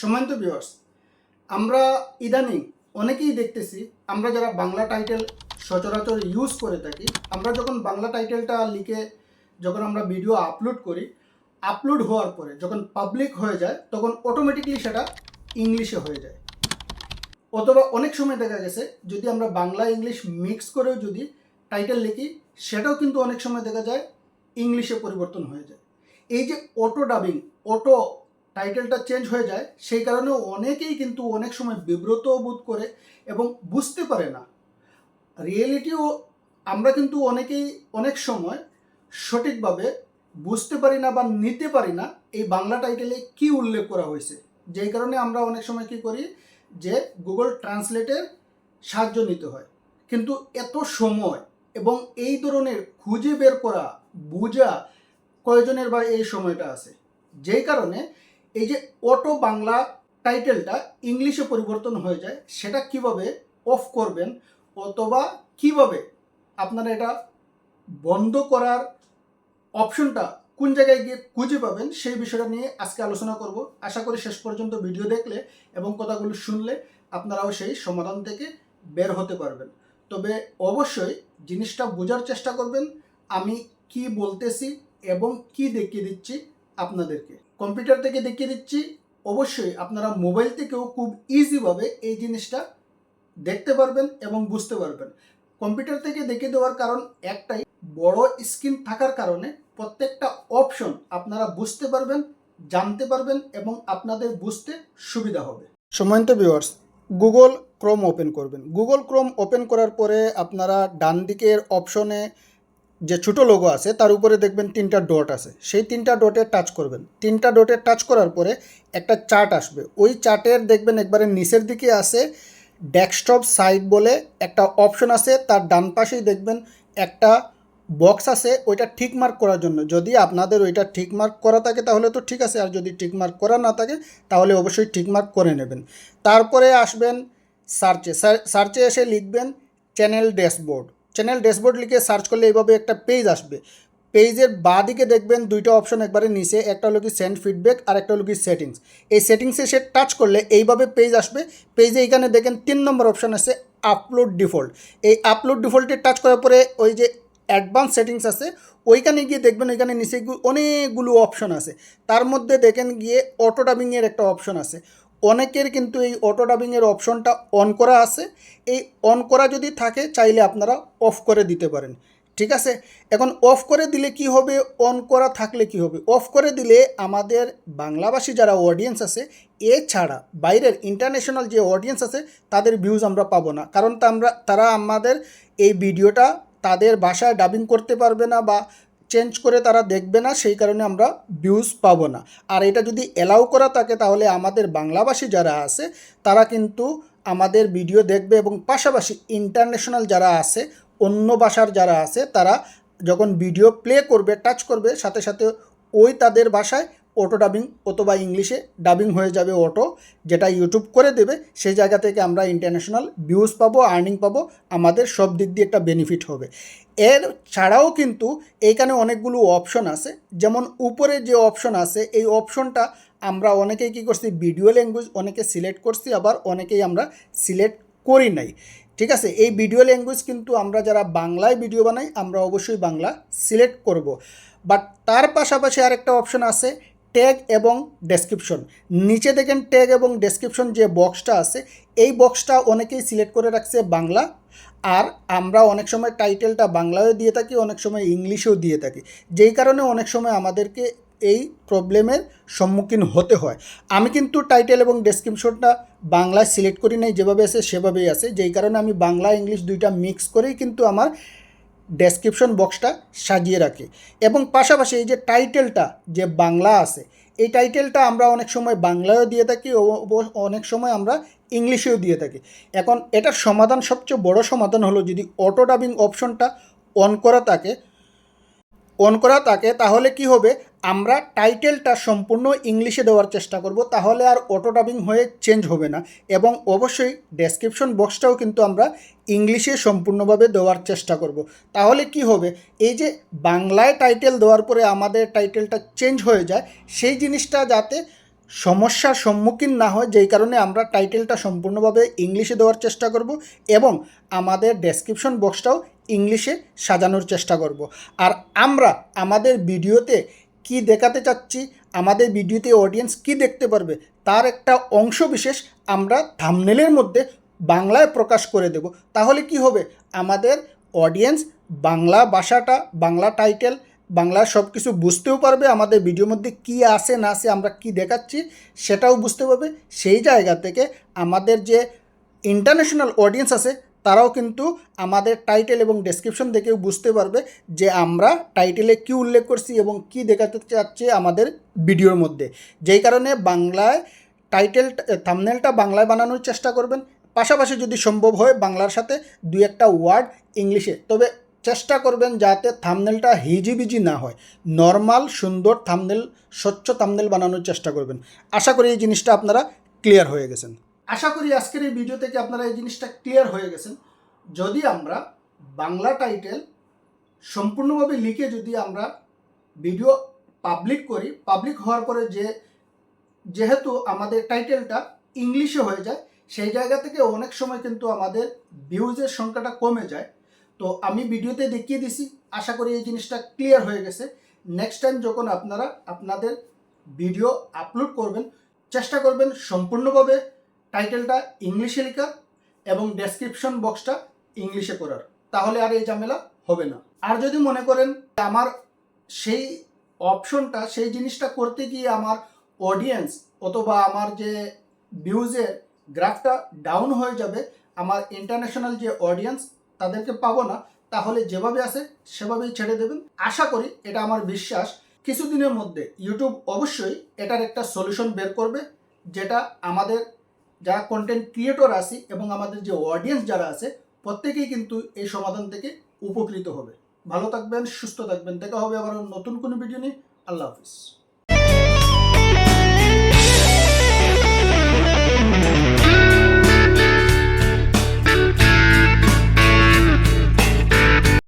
সম্মানিত ভিউয়ার্স আমরা ইদানিং অনেকেই দেখতেছি, আমরা যারা বাংলা টাইটেল সচরাচর ইউজ করে থাকি, আমরা যখন বাংলা টাইটেলটা লিখে যখন আমরা ভিডিও আপলোড করি আপলোড হওয়ার পরে যখন পাবলিক হয়ে যায়, তখন অটোমেটিকলি সেটা ইংলিশে হয়ে যায়। অথবা অনেক সময় দেখা গেছে, যদি আমরা বাংলা ইংলিশ মিক্স করেও যদি টাইটেল লিখি, সেটাও কিন্তু অনেক সময় দেখা যায় ইংলিশে পরিবর্তন হয়ে যায়। এই যে অটো ডাবিং অটো টাইটেলটা চেঞ্জ হয়ে যায়, সেই কারণে অনেকেই কিন্তু অনেক সময় বিব্রত বোধ করে এবং বুঝতে পারে না। রিয়েলিটিও আমরা কিন্তু অনেকেই অনেক সময় সঠিকভাবে বুঝতে পারি না বা নিতে পারি না এই বাংলা টাইটেলে কি উল্লেখ করা হয়েছে। যেই কারণে আমরা অনেক সময় কি করি যে গুগল ট্রান্সলেটের সাহায্য নিতে হয়। কিন্তু এত সময় এবং এই ধরনের খুঁজে বের করা, বোঝা কয়জনের বা এই সময়টা আছে? যেই কারণে এই যে অটো বাংলা টাইটেলটা ইংলিশে পরিবর্তন হয়ে যায়, সেটা কীভাবে অফ করবেন অথবা কীভাবে আপনারা এটা বন্ধ করার অপশনটা কোন জায়গায় গিয়ে খুঁজে পাবেন, সেই বিষয়টা নিয়ে আজকে আলোচনা করব। আশা করি শেষ পর্যন্ত ভিডিও দেখলে এবং কথাগুলো শুনলে আপনারাও সেই সমাধান থেকে বের হতে পারবেন। তবে অবশ্যই জিনিসটা বোঝার চেষ্টা করবেন, আমি কি বলতেছি এবং কি দেখিয়ে দিচ্ছি আপনাদেরকে। কম্পিউটার থেকে দেখিয়ে দিচ্ছি। অবশ্যই আপনারা মোবাইল থেকেও খুব ইজিভাবে এই জিনিসটা দেখতে পারবেন এবং বুঝতে পারবেন। কম্পিউটার থেকে দেখিয়ে দেওয়ার কারণ একটাই, বড় স্ক্রিন থাকার কারণে প্রত্যেকটা অপশন আপনারা বুঝতে পারবেন, জানতে পারবেন এবং আপনাদের বুঝতে সুবিধা হবে। সময়ন্ত ভিউয়ার্স গুগল ক্রোম ওপেন করবেন। গুগল ক্রোম ওপেন করার পরে আপনারা ডান দিকের অপশনে যে ছোটো লোগো আছে, তার উপরে দেখবেন তিনটা ডট আছে। সেই তিনটা ডটে টাচ করবেন। তিনটা ডটে টাচ করার পরে একটা চার্ট আসবে। ওই চার্টের দেখবেন একবারে নিচের দিকে আছে ডেস্কটপ সাইট বলে একটা অপশন আছে। তার ডান পাশেই দেখবেন একটা বক্স আছে, ওইটা ঠিক মার্ক করার জন্য। যদি আপনাদের ওইটা ঠিক মার্ক করা থাকে, তাহলে তো ঠিক আছে। আর যদি ঠিক মার্ক করা না থাকে, তাহলে অবশ্যই ঠিক মার্ক করে নেবেন। তারপরে আসবেন সার্চে সার্চে এসে লিখবেন চ্যানেল ড্যাশবোর্ড চ্যানেল ড্যাশবোর্ড লিখে সার্চ করলে এইভাবে একটা পেজ আসবে। পেজের বাঁদিকে দেখবেন দুইটা অপশন একবারে নিচে, একটা হলো কি সেন্ড ফিডব্যাক আর একটা হলো কি সেটিংস এই সেটিংসে সে টাচ করলে এইভাবে পেজ আসবে। পেজে এইখানে দেখেন তিন নম্বর অপশন আছে আপলোড ডিফল্ট এই আপলোড ডিফল্টে টাচ করার পরে ওই যে অ্যাডভান্স সেটিংস আছে, ওইখানে গিয়ে দেখবেন ওইখানে নিচে অনেকগুলো অপশন আছে। তার মধ্যে দেখেন গিয়ে অটো ডাবিংয়ের একটা অপশন আছে। অনেকের কিন্তু এই অটো ডাবিংয়ের অপশনটা অন করা আছে। এই অন করা যদি থাকে, চাইলে আপনারা অফ করে দিতে পারেন। ঠিক আছে? এখন অফ করে দিলে কি হবে? অন করা থাকলে কি হবে? অফ করে দিলে আমাদের বাংলাভাষী যারা অডিয়েন্স আছে, এছাড়া বাইরের ইন্টারন্যাশনাল যে অডিয়েন্স আছে, তাদের ভিউজ আমরা পাবো না। কারণ তা আমরা, তারা আমাদের এই ভিডিওটা তাদের ভাষায় ডাবিং করতে পারবে না বা চেঞ্জ করে তারা দেখবে না, সেই কারণে আমরা ভিউজ পাবো না। আর এটা যদি অ্যালাউ করা থাকে তাহলে আমাদের বাংলাভাষী যারা আছে, তারা কিন্তু আমাদের ভিডিও দেখবে এবং পাশাপাশি ইন্টারন্যাশনাল যারা আছে, অন্য ভাষার যারা আছে, তারা যখন ভিডিও প্লে করবে টাচ করবে, সাথে সাথে ওই তাদের ভাষায় অটো ডাবিং অথবা ইংলিশে ডাবিং হয়ে যাবে অটো যেটা ইউটিউব করে দেবে, সেই জায়গা থেকে আমরা ইন্টারন্যাশনাল ভিউজ পাবো আর্নিং পাবো, আমাদের সব দিক দিয়ে একটা বেনিফিট হবে। এর ছাড়াও কিন্তু এইখানে অনেকগুলো অপশন আছে, যেমন উপরে যে অপশন আছে, এই অপশনটা আমরা অনেকেই কী করছি ভিডিও ল্যাঙ্গুয়েজ অনেকে সিলেক্ট করছি, আবার অনেকেই আমরা সিলেক্ট করি নাই। ঠিক আছে, এই ভিডিও ল্যাঙ্গুয়েজ কিন্তু আমরা যারা বাংলায় ভিডিও বানাই, আমরা অবশ্যই বাংলা সিলেক্ট করব। বাট তার পাশাপাশি আরেকটা অপশন আছে ট্যাগ এবং ডেসক্রিপশন। নিচে দেখেন ট্যাগ এবং ডেসক্রিপশন যে বক্সটা আছে, এই বক্সটা অনেকেই সিলেক্ট করে রাখছে বাংলা। আর আমরা অনেক সময় টাইটেলটা বাংলায়ও দিয়ে থাকি, অনেক সময় ইংলিশেও দিয়ে থাকি। যেই কারণে অনেক সময় আমাদেরকে এই প্রবলেমের সম্মুখীন হতে হয়। আমি কিন্তু টাইটেল এবং ডেসক্রিপশনটা বাংলায় সিলেক্ট করি নাই, যেভাবে আছে সেভাবেই আছে। যেই কারণে আমি বাংলা, ইংলিশ দুইটা মিক্স করেই কিন্তু আমার ডেসক্রিপশন বক্সটা সাজিয়ে রাখে। এবং পাশাপাশি এই যে টাইটেলটা যে বাংলা আছে, এই টাইটেলটা আমরা অনেক সময় বাংলায়ও দিয়ে থাকি অনেক সময় আমরা ইংলিশেও দিয়ে থাকি। এখন এটার সমাধান সবচেয়ে বড় সমাধান হলো যদি অটো ডাবিং অপশনটা অন করা থাকে অন করা থাকে, তাহলে কি হবে? আমরা টাইটেলটা সম্পূর্ণ ইংলিশে দেওয়ার চেষ্টা করব, তাহলে আর অটো ডাবিং হয়ে চেঞ্জ হবে না। এবং অবশ্যই ডেসক্রিপশন বক্সটাও কিন্তু আমরা ইংলিশে সম্পূর্ণভাবে দেওয়ার চেষ্টা করব। তাহলে কি হবে? এই যে বাংলায় টাইটেল দেওয়ার পরে আমাদের টাইটেলটা চেঞ্জ হয়ে যায়, সেই জিনিসটা যাতে সমস্যার সম্মুখীন না হয়, যেই কারণে আমরা টাইটেলটা সম্পূর্ণভাবে ইংলিশে দেওয়ার চেষ্টা করব এবং আমাদের ডেসক্রিপশন বক্সটাও ইংলিশে সাজানোর চেষ্টা করব। আর আমরা আমাদের ভিডিওতে কি দেখাতে চাচ্ছি, আমাদের ভিডিওতে অডিয়েন্স কি দেখতে পারবে, তার একটা অংশ বিশেষ আমরা থামনেলের মধ্যে বাংলায় প্রকাশ করে দেব। তাহলে কি হবে? আমাদের অডিয়েন্স বাংলা ভাষাটা, বাংলা টাইটেল বাংলা সব কিছু বুঝতেও পারবে আমাদের ভিডিওর মধ্যে কি আছে, না আছে, আমরা কি দেখাচ্ছি সেটাও বুঝতে পারবে। সেই জায়গা থেকে আমাদের যে ইন্টারন্যাশনাল অডিয়েন্স আছে, তারাও কিন্তু আমাদের টাইটেল এবং ডেসক্রিপশন দেখেও বুঝতে পারবে যে আমরা টাইটেলে কি উল্লেখ করছি এবং কি দেখাতে চাচ্ছি আমাদের ভিডিওর মধ্যে। যেই কারণে বাংলায় টাইটেল থামনেলটা বাংলায় বানানোর চেষ্টা করবেন। পাশাপাশি যদি সম্ভব হয় বাংলার সাথে দুই একটা ওয়ার্ড ইংলিশে। তবে চেষ্টা করবেন যাতে থামনেলটা হিজিবিজি না হয়। নর্মাল সুন্দর থামনেল স্বচ্ছ থামনেল বানানোর চেষ্টা করবেন। আশা করি এই জিনিসটা আপনারা ক্লিয়ার হয়ে গেছেন। আশা করি আজকের এই ভিডিও থেকে আপনারা এই জিনিসটা ক্লিয়ার হয়ে গেছেন। যদি আমরা বাংলা টাইটেল সম্পূর্ণভাবে লিখে যদি আমরা ভিডিও পাবলিক করি পাবলিক হওয়ার পরে যে, যেহেতু আমাদের টাইটেলটা ইংলিশে হয়ে যায়, সেই জায়গা থেকে অনেক সময় কিন্তু আমাদের ভিউজের সংখ্যাটা কমে যায়। তো আমি ভিডিওতে দেখিয়ে দিছি, আশা করি এই জিনিসটা ক্লিয়ার হয়ে গেছে। নেক্সট টাইম যখন আপনারা আপনাদের ভিডিও আপলোড করবেন, চেষ্টা করবেন সম্পূর্ণভাবে টাইটেলটা ইংলিশে লেখা এবং ডেসক্রিপশন বক্সটা ইংলিশে করার। তাহলে আর এই ঝামেলা হবে না। আর যদি মনে করেন আমার সেই অপশনটা সেই জিনিসটা করতে গিয়ে আমার অডিয়েন্স অথবা আমার যে ভিউজের গ্রাফটা ডাউন হয়ে যাবে, আমার ইন্টারন্যাশনাল যে অডিয়েন্স তাদেরকে পাবো না, তাহলে যেভাবে আছে সেভাবেই ছেড়ে দেবেন। আশা করি এটা আমার বিশ্বাস। কিছুদিনের মধ্যে ইউটিউব অবশ্যই এটার একটা সলিউশন বের করবে, যেটা আমাদের যারা কন্টেন্ট ক্রিয়েটর আছি এবং আমাদের যে অডিয়েন্স যারা আছে, প্রত্যেকেই কিন্তু এই সমাধান থেকে উপকৃত হবে। ভালো থাকবেন, সুস্থ থাকবেন। দেখা হবে আবার নতুন কোনো ভিডিও নিয়ে। আল্লাহ হাফিজ।